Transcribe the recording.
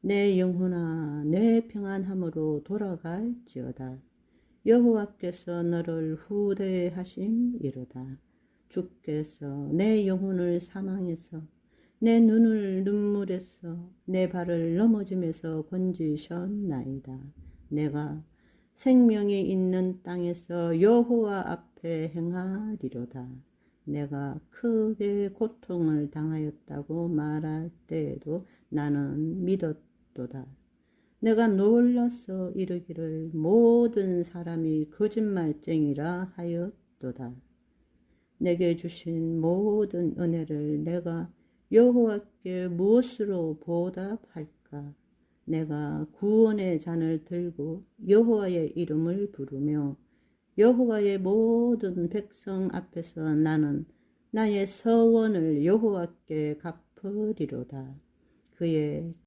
내 영혼아 내 평안함으로 돌아갈지어다. 여호와께서 너를 후대하심 이로다. 주께서 내 영혼을 사망해서 내 눈을 눈물에서 내 발을 넘어짐에서 건지셨나이다. 내가 생명이 있는 땅에서 여호와 앞에 행하리로다. 내가 크게 고통을 당하였다고 말할 때에도 나는 믿었도다. 내가 놀라서 이르기를 모든 사람이 거짓말쟁이라 하였도다. 내게 주신 모든 은혜를 내가 여호와께 무엇으로 보답할까? 내가 구원의 잔을 들고 여호와의 이름을 부르며 여호와의 모든 백성 앞에서 나는 나의 서원을 여호와께 갚으리로다. 그의